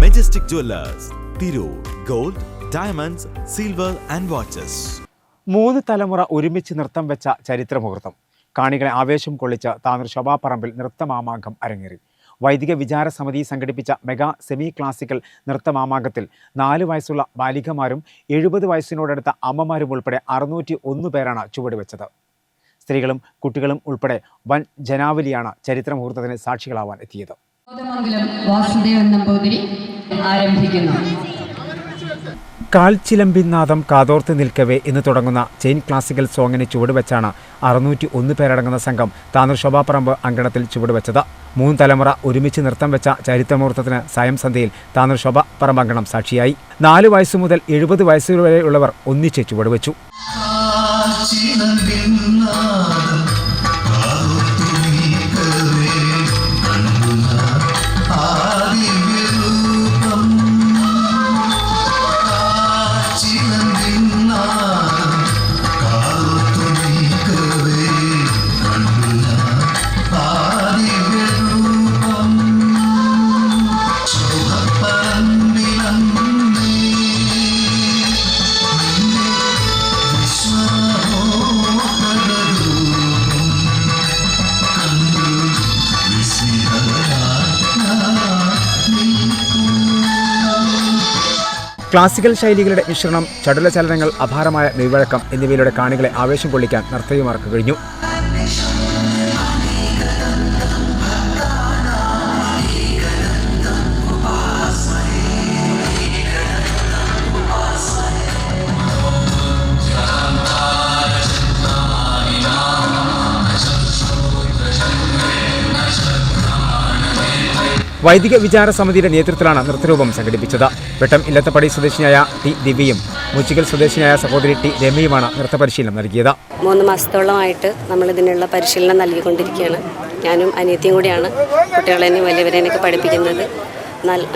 Majestic jewellers Tirur gold diamonds silver and watches മൂന്ന് തലമുറ ഒരുമിച്ച് നൃത്തം വെച്ച ചരിത്ര മുഹൂർത്തം കാണികളെ ആവേശം കൊള്ളിച്ച താനൂർ ശോഭാപ്പറമ്പിൽ നൃത്തമാമാങ്കം അരങ്ങേറി. വൈദിക വിചാര സമിതി സംഘടിപ്പിച്ച മെഗാ സെമി ക്ലാസിക്കൽ നൃത്തമാമാങ്കത്തിൽ നാല് വയസ്സുള്ള ബാലികമാരും എഴുപത് വയസ്സിനോടടുത്ത അമ്മമാരും ഉൾപ്പെടെ അറുന്നൂറ്റി ഒന്ന് പേരാണ് ചുവടുവെച്ചത്. സ്ത്രീകളും കുട്ടികളും ഉൾപ്പെടെ വൻ ജനാവലിയാണ് ചരിത്ര മുഹൂർത്തത്തിന് സാക്ഷികളാവാൻ എത്തിയത്. വാസുദേവൻ നമ്പൂതിരി ആരംഭിക്കുന്നു. കാൽച്ചിലമ്പി നാദം കാതോർത്ത് നിൽക്കവേ എന്ന് തുടങ്ങുന്ന ചെയിൻ ക്ലാസിക്കൽ സോങ്ങിന് ചുവടുവെച്ചാണ് അറുന്നൂറ്റി ഒന്ന് പേരടങ്ങുന്ന സംഘം താനൂർ ശോഭാപ്പറമ്പ് അങ്കണത്തിൽ ചുവടുവെച്ചത്. മൂന്ന് തലമുറ ഒരുമിച്ച് നൃത്തം വെച്ച ചരിത്രമുഹൂർത്തത്തിന് സായം സന്ധ്യയിൽ താനൂർ ശോഭാപ്പറമ്പ് അങ്കണം സാക്ഷിയായി. നാല് വയസ്സു മുതൽ എഴുപത് വയസ്സുവരെയുള്ളവർ ഒന്നിച്ച് ചുവടുവെച്ചു. ക്ലാസിക്കൽ ശൈലികളുടെ മിശ്രണം ചടുല ചലനങ്ങൾ അപാരമായ നെയ്വഴക്കം എന്നിവയിലൂടെ കാണികളെ ആവേശം കൊള്ളിക്കാൻ നർത്തകിമാർക്ക് കഴിഞ്ഞു. വൈദിക വിചാര സമിതിയുടെ നേതൃത്വത്തിലാണ് നൃത്തരൂപം സംഘടിപ്പിച്ചത്. വെട്ടം ഇല്ലത്തപ്പടി സ്വദേശിയായ ടി ദിവ്യയും മുച്ചിക്കൽ സ്വദേശിയായ സഹോദരി ടി രമയുമാണ് നൃത്ത പരിശീലനം നൽകിയത്. മൂന്ന് മാസത്തോളമായിട്ട് നമ്മൾ ഇതിനുള്ള പരിശീലനം നൽകിക്കൊണ്ടിരിക്കുകയാണ്. ഞാനും അനിയത്തിയും കൂടിയാണ് കുട്ടികളെയും വലിയവരെയൊക്കെ പഠിപ്പിക്കുന്നത്.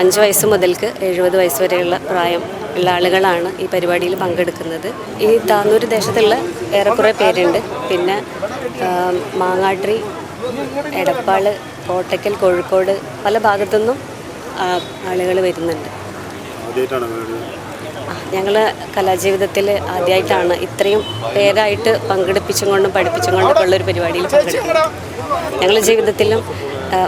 അഞ്ച് വയസ്സ് മുതൽക്ക് എഴുപത് വയസ്സ് വരെയുള്ള പ്രായം ഉള്ള ആളുകളാണ് ഈ പരിപാടിയിൽ പങ്കെടുക്കുന്നത്. ഈ താന്നൂർ ദേശത്തുള്ള ഏറെക്കുറെ പേരുണ്ട്. പിന്നെ മാങ്ങാട്രി എടപ്പാൾ കോട്ടയ്ക്കൽ കോഴിക്കോട് പല ഭാഗത്തുനിന്നും ആളുകൾ വരുന്നുണ്ട്. ഞങ്ങൾ കലാജീവിതത്തിൽ ആദ്യമായിട്ടാണ് ഇത്രയും പേരായിട്ട് പങ്കെടുപ്പിച്ചും കൊണ്ടും പഠിപ്പിച്ചും കൊണ്ടും ഉള്ളൊരു പരിപാടിയിൽ പങ്കെടുക്കുന്നത്. ഞങ്ങളുടെ ജീവിതത്തിലും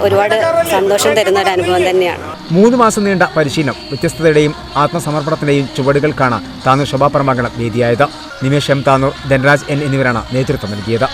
ഒരുപാട് സന്തോഷം തരുന്ന ഒരു അനുഭവം തന്നെയാണ്. മൂന്ന് മാസം നീണ്ട പരിശീലനം വ്യത്യസ്തതയുടെയും ആത്മസമർപ്പണത്തിന്റെയും ചുവടുകൾക്കാണ് താനൂർ ശോഭാപ്രമാകണം വേദിയായത്. നിമേഷ് എം താനൂർ ധനരാജ് എൻ എന്നിവരാണ് നേതൃത്വം നൽകിയത്.